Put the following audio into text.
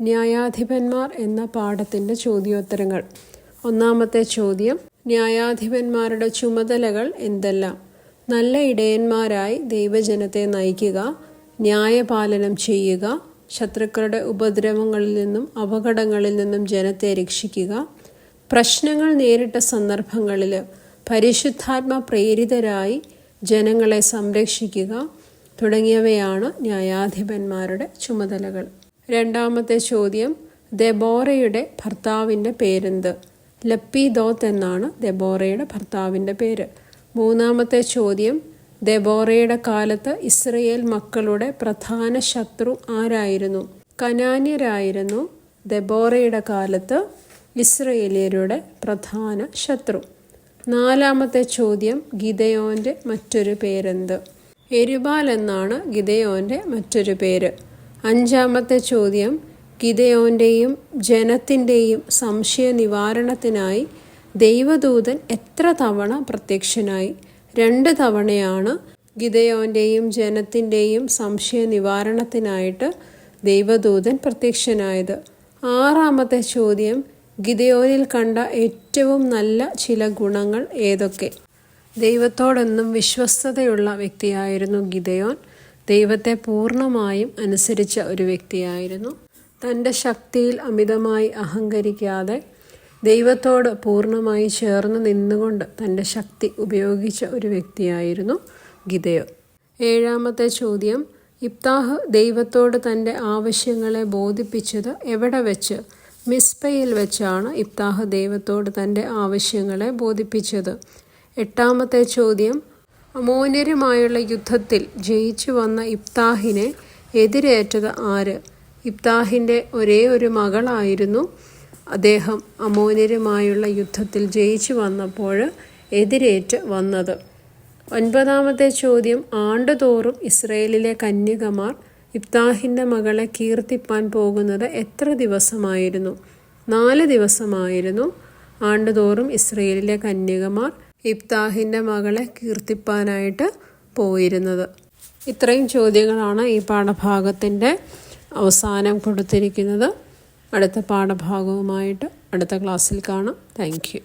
ന്യായാധിപന്മാർ എന്ന പാഠത്തിന്റെ ചോദ്യോത്തരങ്ങൾ. ഒന്നാമത്തെ ചോദ്യം ന്യായാധിപന്മാരുടെ ചുമതലകൾ എന്തെല്ലാം? നല്ല ഇടയന്മാരായി ദൈവജനത്തെ നയിക്കുക ന്യായപാലനം ചെയ്യുക ശത്രുക്കളുടെ ഉപദ്രവങ്ങളിൽ നിന്നും അപകടങ്ങളിൽ നിന്നും ജനത്തെ രക്ഷിക്കുക പ്രശ്നങ്ങൾ നേരിട്ട സന്ദർഭങ്ങളിൽ പരിശുദ്ധാത്മ പ്രേരിതരായി ജനങ്ങളെ സംരക്ഷിക്കുക തുടങ്ങിയവയാണ് ന്യായാധിപന്മാരുടെ ചുമതലകൾ. രണ്ടാമത്തെ ചോദ്യം ദെബോറയുടെ ഭർത്താവിന്റെ പേരെന്ത്? ലപ്പിദോത്ത് എന്നാണ് ദെബോറയുടെ ഭർത്താവിന്റെ പേര്. മൂന്നാമത്തെ ചോദ്യം ദെബോറയുടെ കാലത്ത് ഇസ്രയേൽ മക്കളുടെ പ്രധാന ശത്രു ആരായിരുന്നു? കനാന്യരായിരുന്നു ദെബോറയുടെ കാലത്ത് ഇസ്രയേലിയരുടെ പ്രധാന ശത്രു. നാലാമത്തെ ചോദ്യം ഗിതയോന്റെ മറ്റൊരു പേരെന്ത്? എരുബാൽ എന്നാണ് ഗിതയോന്റെ മറ്റൊരു പേര്. അഞ്ചാമത്തെ ചോദ്യം ഗിതയോന്റെയും ജനത്തിന്റെയും സംശയ നിവാരണത്തിനായി ദൈവദൂതൻ എത്ര തവണ പ്രത്യക്ഷനായി? രണ്ട് തവണയാണ് ഗിതയോന്റെയും ജനത്തിന്റെയും സംശയ നിവാരണത്തിനായിട്ട് ദൈവദൂതൻ പ്രത്യക്ഷനായത്. ആറാമത്തെ ചോദ്യം ഗിതയോനിൽ കണ്ട ഏറ്റവും നല്ല ചില ഗുണങ്ങൾ ഏതൊക്കെ? ദൈവത്തോടൊന്നും വിശ്വസ്തതയുള്ള വ്യക്തിയായിരുന്നു ഗിതയോൻ ദൈവത്തെ പൂർണമായും അനുസരിച്ച ഒരു വ്യക്തിയായിരുന്നു. തന്റെ ശക്തിയിൽ അമിതമായി അഹങ്കരിക്കാതെ ദൈവത്തോട് പൂർണമായി ചേർന്ന് നിന്നുകൊണ്ട് തന്റെ ശക്തി ഉപയോഗിച്ച ഒരു വ്യക്തിയായിരുന്നു ഗിതയോ ഏഴാമത്തെ ചോദ്യം ഇബ്താഹ് ദൈവത്തോട് തന്റെ ആവശ്യങ്ങളെ ബോധിപ്പിച്ചത് എവിടെ വെച്ച്? മിസ്പയിൽ വെച്ചാണ് ഇബ്താഹ് ദൈവത്തോട് തന്റെ ആവശ്യങ്ങളെ ബോധിപ്പിച്ചത്. എട്ടാമത്തെ ചോദ്യം അമോന്യരുമായുള്ള യുദ്ധത്തിൽ ജയിച്ചു വന്ന ഇബ്താഹിനെ എതിരേറ്റത് ആര്? ഇബ്താഹിന്റെ ഒരേ ഒരു മകളായിരുന്നു. അദ്ദേഹം അമോന്യരുമായുള്ള യുദ്ധത്തിൽ ജയിച്ചു വന്നപ്പോൾ എതിരേറ്റ് വന്നത്. ഒൻപതാമത്തെ ചോദ്യം. ആണ്ടുതോറും ഇസ്രയേലിലെ കന്യകമാർ ഇബ്താഹിന്റെ മകളെ കീർത്തിപ്പാൻ പോകുന്നത് എത്ര ദിവസമായിരുന്നു? നാല് ദിവസമായിരുന്നു ആണ്ടുതോറും ഇസ്രയേലിലെ കന്യകമാർ ഇബ്താഹിന്റെ മകളെ കീർത്തിപ്പാനായിട്ട് പോയിരുന്നത്. ഇത്രയും ചോദ്യങ്ങളാണ് ഈ പാഠഭാഗത്തിന്റെ അവസാനം കൊടുത്തിരിക്കുന്നത്. അടുത്ത പാഠഭാഗവുമായിട്ട് അടുത്ത ക്ലാസ്സിൽ കാണാം. താങ്ക്